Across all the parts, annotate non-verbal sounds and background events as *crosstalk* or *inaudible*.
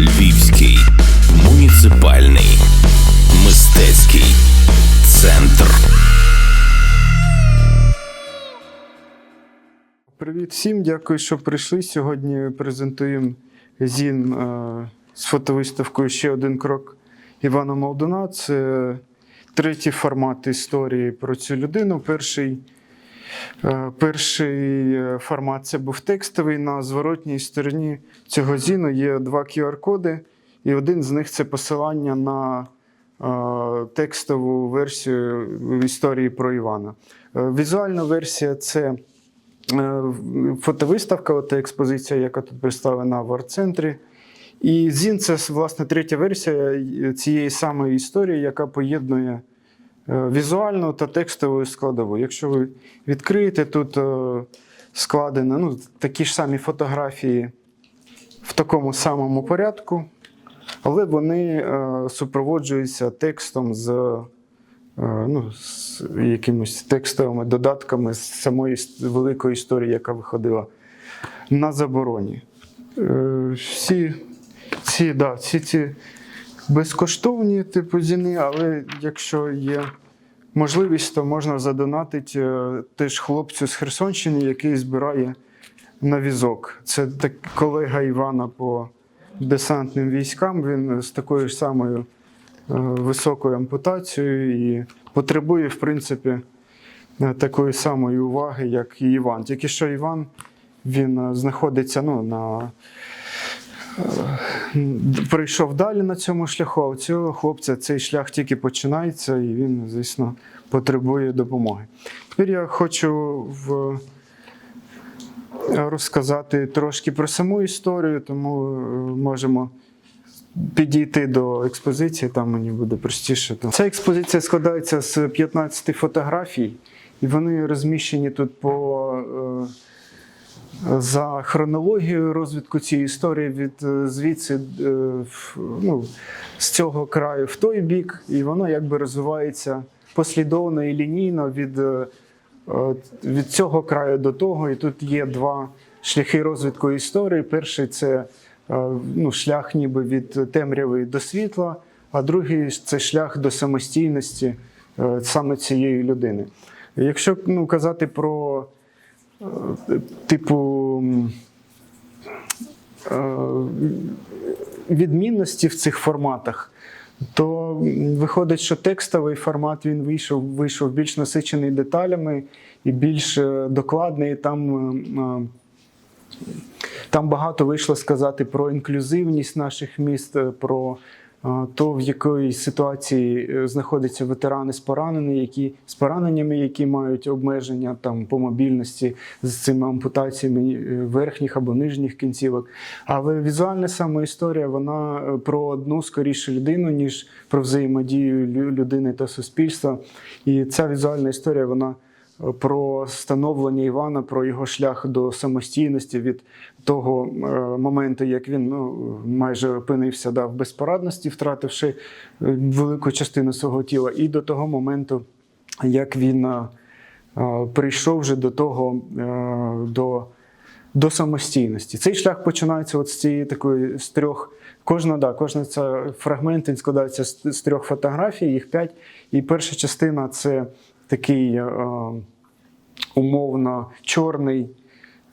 Львівський муніципальний мистецький центр. Привіт всім, дякую, що прийшли. Сьогодні презентуємо ЗІН е, з фотовиставкою Ще один крок Івана Молдуна. Це третій формат історії про цю людину. Перший, перший е, формат це був текстовий. На зворотній стороні цього зіну є два QR-коди, і один з них це посилання на е, текстову версію історії про Івана. Е, Візуальна версія це. Е, фотовиставка, от експозиція, яка тут представлена в арт-центрі. І ЗІН це власне третя версія цієї самої історії, яка поєднує е, візуальну та текстову складову. Якщо ви відкриєте, тут е, складено ну, такі ж самі фотографії в такому самому порядку, але вони е, супроводжуються текстом з е, ну, з якимись текстовими додатками з самої великої історії, яка виходила на забороні. Е, Всі ці, да, всі ці безкоштовні типу зіни, але якщо є можливість, то можна задонатити е, теж хлопцю з Херсонщини, який збирає на візок. Це так, колега Івана по десантним військам. Він з такою ж самою е, високою ампутацією і потребує, в принципі, е, такої самої уваги, як і Іван. Тільки що Іван він знаходиться ну, на. Е, Прийшов далі на цьому шляху, а у цього хлопця цей шлях тільки починається, і він, звісно, потребує допомоги. Тепер я хочу в розказати трошки про саму історію, тому е, можемо підійти до експозиції, там мені буде простіше. Ця експозиція складається з 15 фотографій, і вони розміщені тут по. За хронологією розвитку цієї історії від е, звідси е, ну, з цього краю в той бік, і воно якби розвивається послідовно і лінійно від е, від цього краю до того, і тут є два шляхи розвитку історії. Перший це ну, шлях ніби від темряви до світла, а другий це шлях до самостійності саме цієї людини. Якщо ну, казати про типу е, відмінності в цих форматах, то виходить, що текстовий формат він вийшов, вийшов більш насичений деталями і більш е, докладний. Там, е, там багато вийшло сказати про інклюзивність наших міст, про то, в якій ситуації е, знаходяться ветерани з поранені, які з пораненнями, які мають обмеження там по мобільності з цими ампутаціями е, верхніх або нижніх кінцівок. Але візуальна саме історія вона е, про одну скоріше людину, ніж про взаємодію лю- людини та суспільства. І ця візуальна історія вона про становлення Івана, про його шлях до самостійності від того е, моменту, як він ну, майже опинився да, в безпорадності, втративши е, велику частину свого тіла, і до того моменту, як він е, прийшов вже до того до, до самостійності. Цей шлях починається от з цієї такої з трьох. Кожна, да, кожна ця фрагмент він складається з, з трьох фотографій, їх п'ять. І перша частина це такий е, умовно чорний.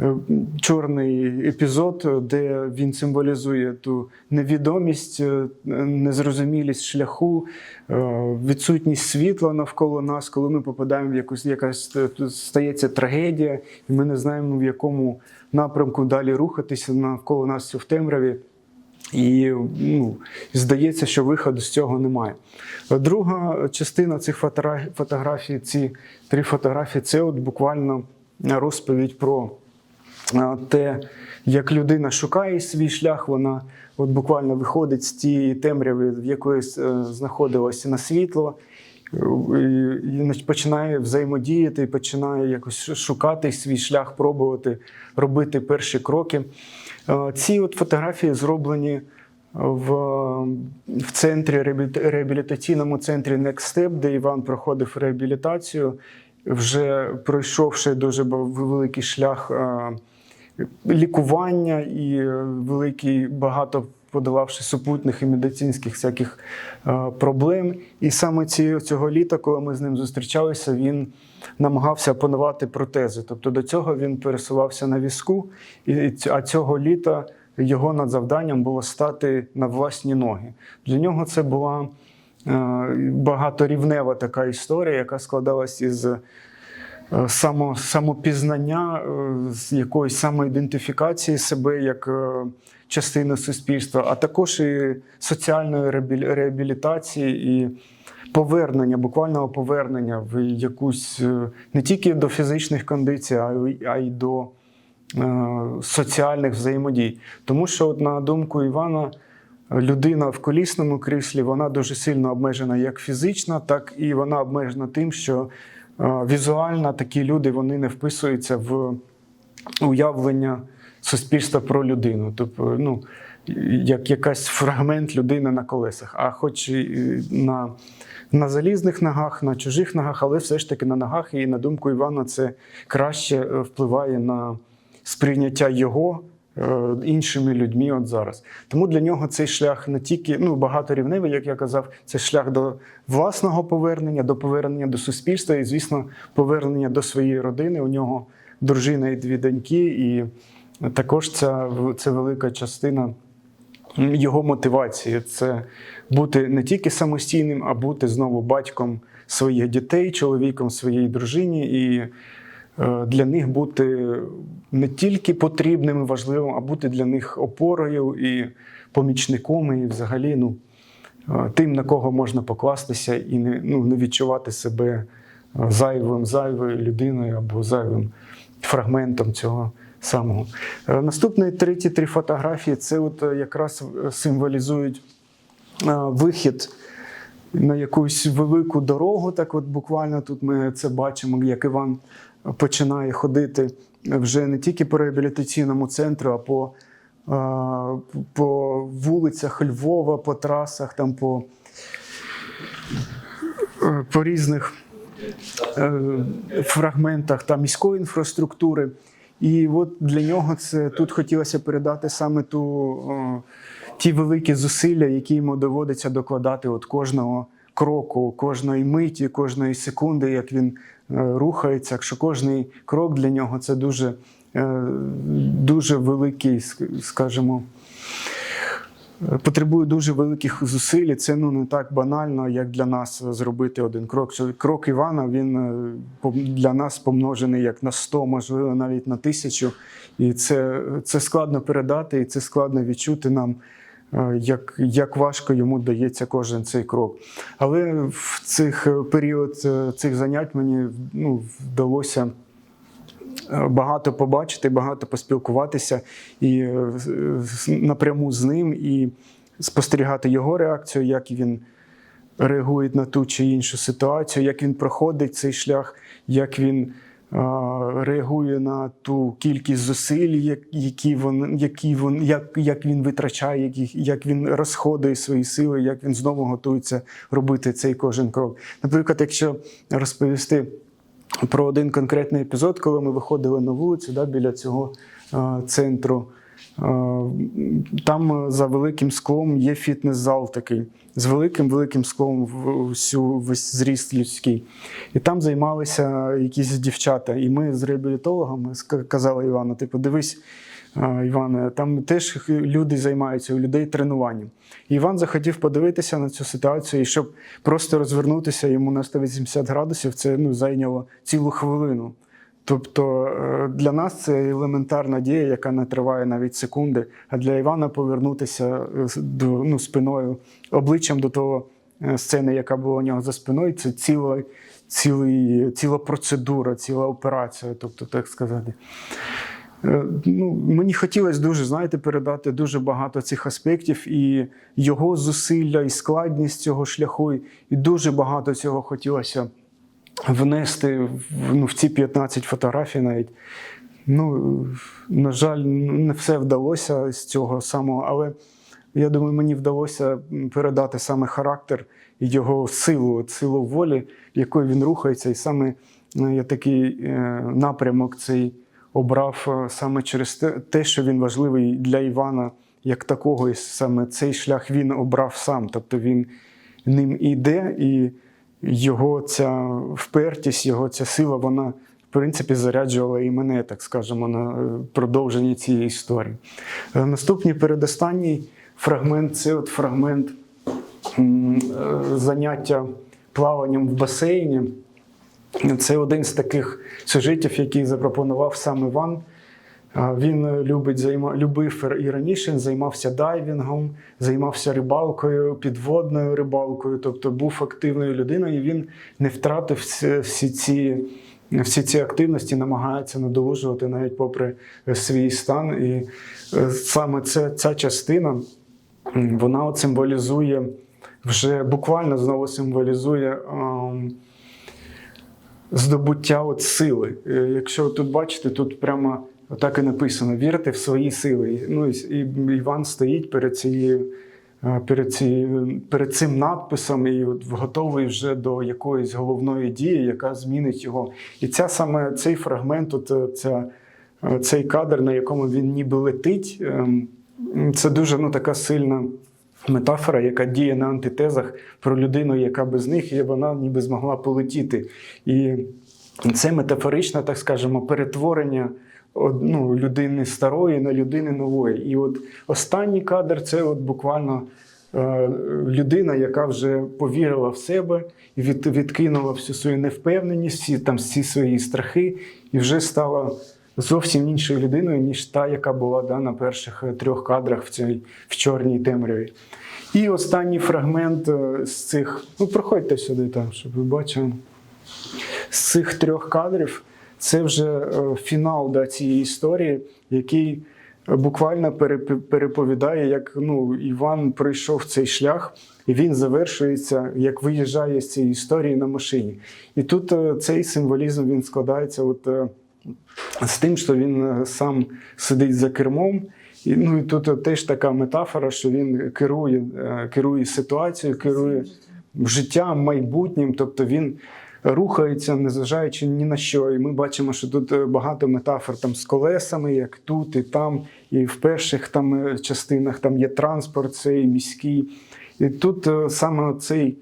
е, Чорний епізод, де він символізує ту невідомість, е, незрозумілість шляху, відсутність світла навколо нас, коли ми попадаємо в якусь якась стається трагедія, і ми не знаємо, в якому напрямку далі рухатися навколо нас в темряві. І ну, здається, що виходу з цього немає. Друга частина цих фотографій, ці три фотографії, це от буквально розповідь про те, як людина шукає свій шлях, вона от буквально виходить з тієї темряви, в якої е, знаходилася на світло, і, починає взаємодіяти, починає якось шукати свій шлях, пробувати робити перші кроки. Е, Ці от фотографії зроблені в, в центрі реабілі- реабілітаційному центрі Next Step, де Іван проходив реабілітацію, вже пройшовши дуже великий шлях е, лікування і е, великий багато подолавши супутних і медицинських всяких е, проблем. І саме цього літа, коли ми з ним зустрічалися, він намагався опанувати протези. Тобто до цього він пересувався на візку, а цього літа його надзавданням було стати на власні ноги. Для нього це була е, багаторівнева така історія, яка складалась із само, самопізнання, е, якоїсь самоідентифікації себе як е, частини суспільства, а також і соціальної реабілітації і повернення, буквального повернення в якусь е, не тільки до фізичних кондицій, а й, а й до е, соціальних взаємодій. Тому що, от, на думку Івана, людина в колісному кріслі вона дуже сильно обмежена як фізично, так і вона обмежена тим, що е, візуально такі люди вони не вписуються в уявлення суспільства про людину. Тобто, ну, як якась фрагмент людини на колесах, а хоч і на, на залізних ногах, на чужих ногах, але все ж таки на ногах, і на думку Івана, це краще е, впливає на сприйняття його іншими людьми от зараз. Тому для нього цей шлях не тільки ну, багаторівневий, як я казав, це шлях до власного повернення, до повернення до суспільства і, звісно, повернення до своєї родини. У нього дружина і дві доньки, і також ця, це велика частина його мотивації це бути не тільки самостійним, а бути знову батьком своїх дітей, чоловіком своєї дружині, і е, для них бути не тільки потрібним і важливим, а бути для них опорою і помічником, і взагалі ну, е, тим, на кого можна покластися і не, ну, не відчувати себе е, зайвим, зайвою людиною або зайвим фрагментом цього самого. Е, Наступні треті три фотографії це от е, якраз е, символізують е, вихід на якусь велику дорогу. Так, от буквально тут ми це бачимо, як Іван починає ходити вже не тільки по реабілітаційному центру, а по, е, по вулицях Львова, по трасах, там по, е, по різних е, фрагментах там, міської інфраструктури. І от для нього це тут хотілося передати саме ту, о, ті великі зусилля, які йому доводиться докладати от кожного кроку, кожної миті, кожної секунди, як він е, рухається. Якщо кожний крок для нього це дуже, е, дуже великий, ск- скажімо, потребує дуже великих зусиль. Це ну не так банально, як для нас зробити один крок. Крок Івана він е, для нас помножений як на 100, можливо, навіть на тисячу. І це, це складно передати, і це складно відчути нам. Е, Як, як важко йому дається кожен цей крок. Але в цих е, період е, цих занять мені ну, вдалося багато побачити, багато поспілкуватися і напряму з ним, і спостерігати його реакцію, як він реагує на ту чи іншу ситуацію, як він проходить цей шлях, як він реагує на ту кількість зусиль, як- які він, які він, як, як він витрачає, як, як він розходує свої сили, як він знову готується робити цей кожен крок. Наприклад, якщо розповісти про один конкретний епізод, коли ми виходили на вулицю да, біля цього центру. Е, Там е, за великим склом є фітнес-зал такий, з великим великим склом всю весь зріст людський. І там займалися якісь дівчата. І ми з реабілітологами казали Івану: типу, дивись, е, Іване, там теж люди займаються у людей тренуванням. І Іван захотів подивитися на цю ситуацію, і щоб просто розвернутися йому на 180 градусів, це ну, зайняло цілу хвилину. Тобто е, для нас це елементарна дія, яка не триває навіть секунди. А для Івана повернутися е, ну, спиною, обличчям до того е, сцени, яка була у нього за спиною, це ціла, цілий, ціла процедура, ціла операція, тобто так сказати. Ну, мені хотілося дуже, знаєте, передати дуже багато цих аспектів і його зусилля, і складність цього шляху, і дуже багато цього хотілося внести ну, в ці 15 фотографій навіть. Ну, на жаль, не все вдалося з цього самого, але я думаю, мені вдалося передати саме характер і його силу, силу волі, якою він рухається, і саме е, я такий е, напрямок цей обрав е, саме через те, що він важливий для Івана як такого, і саме цей шлях він обрав сам. Тобто він ним іде, і його ця впертість, його ця сила, вона в принципі заряджувала і мене, так скажемо, на е, продовження цієї історії. Е, Наступний передостанній фрагмент це от фрагмент е, заняття плаванням в басейні. Це один з таких сюжетів, який запропонував сам Іван. Він е, любить займа... любив і раніше займався дайвінгом, займався рибалкою, підводною рибалкою, тобто був активною людиною. І він не втратив всі- ці, всі ці активності, намагається надолужувати навіть попри е, свій стан. І е, саме це, ця частина вона от символізує вже буквально знову символізує. здобуття от сили. Якщо тут бачите, тут прямо так і написано: вірте в свої сили. Ну, і Іван стоїть перед цією. е, Перед, цією, перед цим надписом і от готовий вже до якоїсь головної дії, яка змінить його. І ця саме цей фрагмент, от е, ця, е, цей кадр, на якому він ніби летить, ем, це дуже ну, така сильна метафора, яка діє на антитезах про людину, яка без них, і вона ніби змогла полетіти. І це метафоричне, так скажемо, перетворення ну, людини старої на людини нової. І от останній кадр це от буквально е, людина, яка вже повірила в себе і від, відкинула всю свою невпевненість, всі там всі свої страхи, і вже стала зовсім іншою людиною, ніж та, яка була да, на перших е, трьох кадрах в цій в чорній темряві. І останній фрагмент е, з цих. Ну, проходьте сюди, там, щоб ви бачили. З цих трьох кадрів це вже е, фінал да, цієї історії, який е, буквально переповідає, як ну, Іван пройшов цей шлях, і він завершується, як виїжджає з цієї історії на машині. І тут е, цей символізм він складається от, з тим, що він сам сидить за кермом. І, ну, і тут теж така метафора, що він керує, керує ситуацією, керує життям, майбутнім, тобто він рухається, незважаючи ні на що. І ми бачимо, що тут е, багато метафор там з колесами, як тут і там, і в перших там е, частинах там є транспорт, цей міський. І тут е, саме цей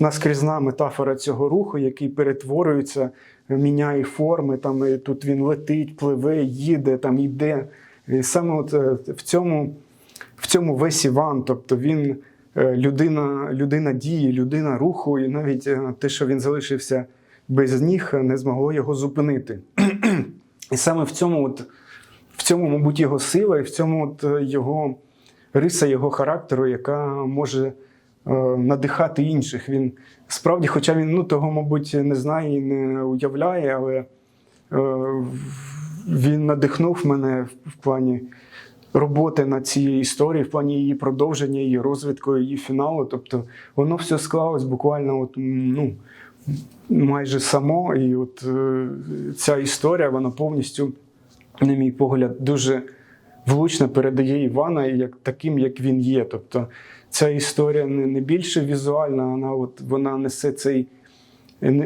наскрізна метафора цього руху, який перетворюється, міняє форми. Там і тут він летить, пливе, їде, там йде. І саме от в цьому, в цьому весь Іван, тобто він людина, людина дії, людина руху, і навіть е, те, що він залишився без ніг, е, не змогло його зупинити. *clears throat* І саме в цьому, от, в цьому, мабуть, його сила, і в цьому от е, його риса його характеру, яка може е, надихати інших. Він справді, хоча він ну, того, мабуть, не знає і не уявляє, але е, він надихнув мене в плані роботи над цією історією, в плані її продовження, її розвитку, її фіналу. Тобто воно все склалось буквально от, ну, майже само. І от е, ця історія, вона повністю, на мій погляд, дуже влучно передає Івана як таким, як він є. Тобто ця історія не, не більше візуальна, вона, от, вона несе цей.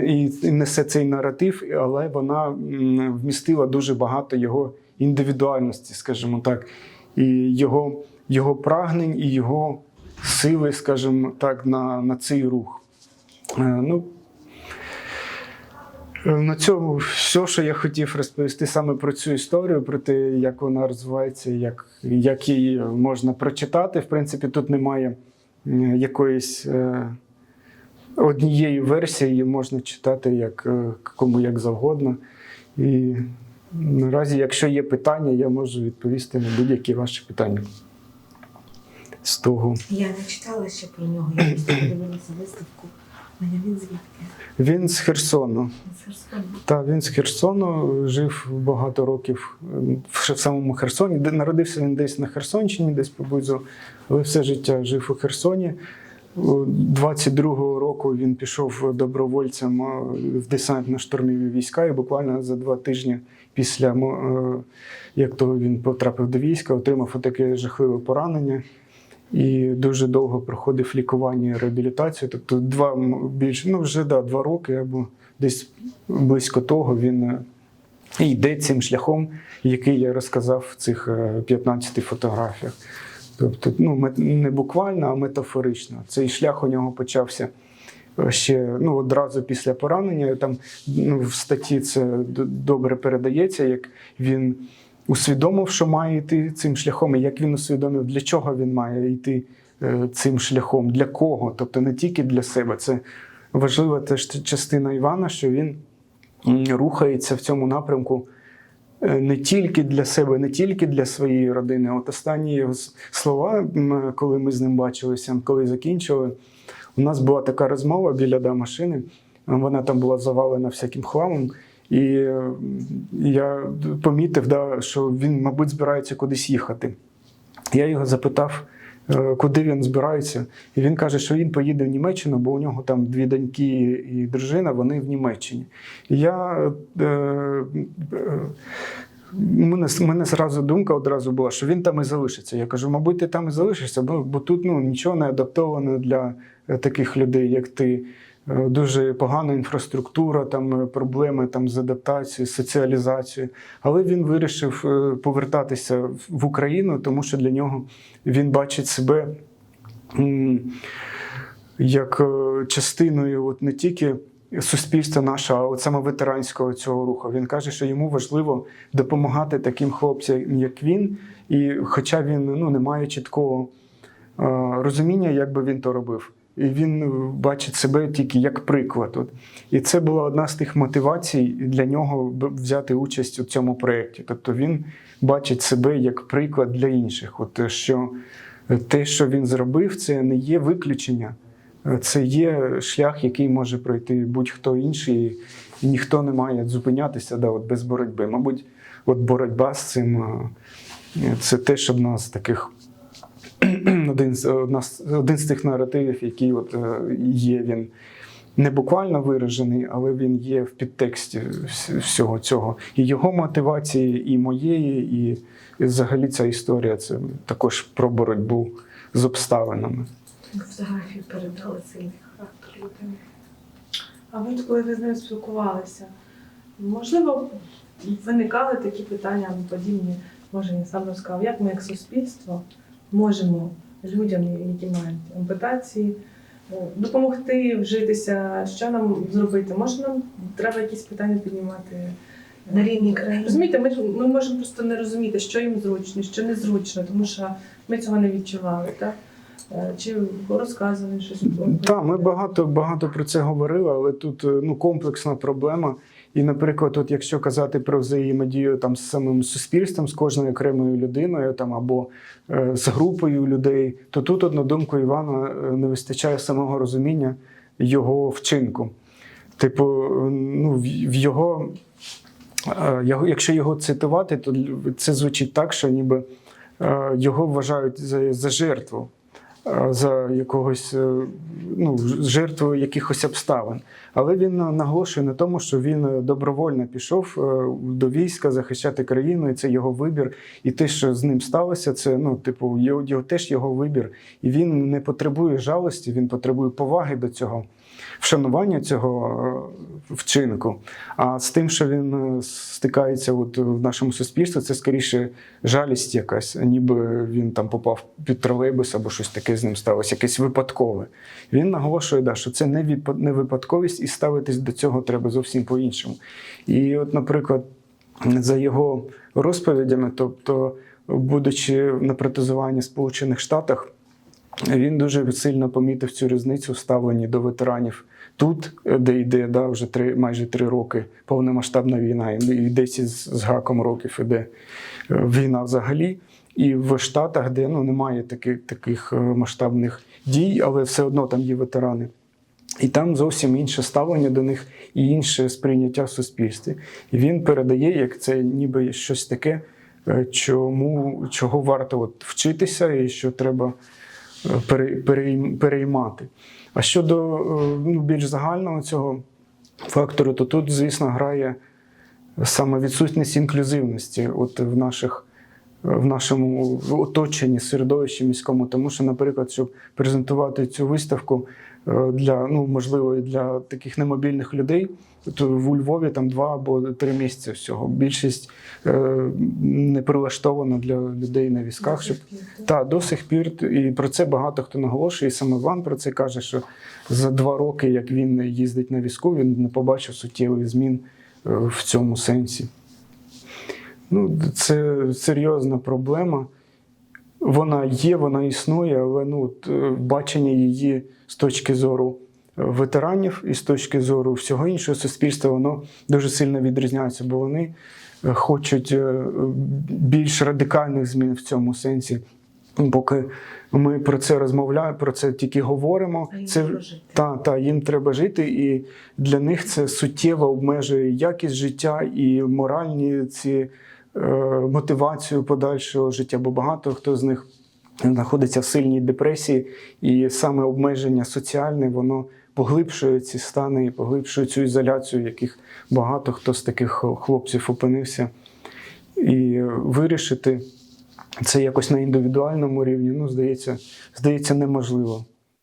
І несе цей наратив, але вона вмістила дуже багато його індивідуальності, скажімо так, і його, його прагнень, і його сили, скажімо так, на, на цей рух. Е, Ну, е, на цьому все, що я хотів розповісти саме про цю історію, про те, як вона розвивається, як, як її можна прочитати. В принципі, тут немає е, якоїсь. однієї версії її можна читати як кому як завгодно. І наразі, якщо є питання, я можу відповісти на будь-які ваші питання. З того. Я не читала ще про нього, я просто подивилася виставку. Мене він звідки? Він з Херсону. З Херсону. Він з Херсону жив багато років е, в самому Херсоні. Народився він десь на Херсонщині, десь поблизу, але все життя жив у Херсоні. У 22-го року він пішов добровольцем е, в десантно-штурмові війська, і буквально за два тижні після е, як то він потрапив до війська, отримав таке жахливе поранення. І дуже довго проходив лікування і реабілітацію. Тобто, два більше, ну вже да, два роки або десь близько того він е, йде цим шляхом, який я розказав в цих е, 15 фотографіях. Тобто, ну, не буквально, а метафорично. Цей шлях у нього почався е, ще ну, одразу після поранення. Там ну, в статті це добре передається, як він усвідомив, що має йти цим шляхом, і як він усвідомив, для чого він має йти е, цим шляхом, для кого. Тобто не тільки для себе. Це важлива теж частина Івана, що він рухається в цьому напрямку не тільки для себе, не тільки для своєї родини. От останні його слова, коли ми з ним бачилися, коли закінчили, у нас була така розмова біля да, машини. Вона там була завалена всяким хламом. І е, я помітив, да, що він, мабуть, збирається кудись їхати. Я його запитав, е, куди він збирається. І він каже, що він поїде в Німеччину, бо у нього там дві доньки і дружина, вони в Німеччині. І я. Е, е, мене, мене зразу думка одразу була, що він там і залишиться. Я кажу, мабуть, ти там і залишишся, бо, бо тут ну, нічого не адаптовано для е, таких людей, як ти. Е, Дуже погана інфраструктура, там е, проблеми там, з адаптацією, соціалізацією. Але він вирішив е, повертатися в- Україну, тому що для нього він бачить себе як частиною от не тільки суспільства нашого, а от саме ветеранського цього руху. Він каже, що йому важливо допомагати таким хлопцям, як він, і хоча він ну, не має чіткого е, розуміння, як би він то робив. І він е, бачить себе тільки як приклад. От. І це була одна з тих мотивацій для нього взяти участь у цьому проєкті. Тобто він бачить себе як приклад для інших. От, е, що те, що він зробив, це не є виключення, Е, це є шлях, який може пройти будь-хто інший, і ніхто не має зупинятися да, от без боротьби. Мабуть, от боротьба з цим е, це теж одна з таких *clears throat* один з, одна з, один з тих наративів, який от, е, є він не буквально виражений, але він є в підтексті всього цього. І його мотивації, і моєї, і, і взагалі ця історія це також про боротьбу з обставинами. Фотографію передали сильний характер людини. А ви, коли ви з ним спілкувалися, можливо, виникали такі питання подібні, може він сам розказав, як ми як суспільство можемо людям, які мають ампутації, е, допомогти вжитися, що нам зробити? Може, нам треба якісь питання піднімати? На рівні країни. Розумієте, ми, ж- ми можемо просто не розуміти, що їм зручно, що незручно, тому що ми цього не відчували, так? Е, Чи розказували щось? Так, ми багато, багато про це говорили, але тут е, ну, комплексна проблема. І, наприклад, от якщо казати про взаємодію там з самим суспільством, з кожною окремою людиною там або е, з групою людей, то тут, от, на думку Івана, е, не вистачає самого розуміння його вчинку. Типу, ну, в його, е, якщо його цитувати, то це звучить так, що ніби е, його вважають за, за жертву за якогось е, ну, жертвою якихось обставин. Але він наголошує на тому, що він е, добровольно пішов е, до війська захищати країну, і це його вибір. І те, що з ним сталося, це ну, типу, його, його теж його вибір. І він не потребує жалості, він потребує поваги до цього. Вшанування цього е, вчинку, а з тим, що він е, стикається от в нашому суспільстві, це скоріше жалість якась, ніби він там попав під тролейбус або щось таке з ним сталося, якесь випадкове. Він наголошує, да, що це не випа- не випадковість, і ставитись до цього треба зовсім по-іншому. І, от, наприклад, за його розповідями, тобто, будучи на протезуванні в Сполучених Штатах, він дуже сильно помітив цю різницю в ставленні до ветеранів тут, де йде да, вже три, майже три роки повномасштабна війна, і 10 з, з гаком років іде е, війна взагалі. І в Штатах, де ну, немає таких, таких е, масштабних дій, але все одно там є ветерани. І там зовсім інше ставлення до них і інше сприйняття в суспільстві. І він передає, як це ніби щось таке, е, чому, чого варто от вчитися і що треба е, переймати. А щодо е, ну, більш загального цього фактору, то тут, звісно, грає саме відсутність інклюзивності от в наших в нашому оточенні середовищі міському. Тому що, наприклад, щоб презентувати цю виставку для ну можливо і для таких немобільних людей, то в у Львові там два або три місяці всього. Більшість е, не прилаштована для людей на візках, щоб та до сих пір і про це багато хто наголошує. І саме Ван про це каже, що за два роки, як він їздить на візку, він не побачив суттєвих змін е, в цьому сенсі. Ну, це серйозна проблема. Вона є, вона існує, але ну, е, бачення її з точки зору е, ветеранів і з точки зору всього іншого суспільства, воно дуже сильно відрізняється, бо вони е, хочуть е, більш радикальних змін в цьому сенсі. Поки ми про це розмовляємо, про це тільки говоримо. А їм Це та, та їм треба жити, і для них це суттєво обмежує якість життя і моральні ці е, мотивацію подальшого життя. Бо багато хто з них знаходиться в сильній депресії, і саме обмеження соціальне воно поглибшує ці стани і поглибшує цю ізоляцію, яких багато хто з таких хлопців опинився. І вирішити це якось на індивідуальному рівні, ну, здається, здається, неможливо.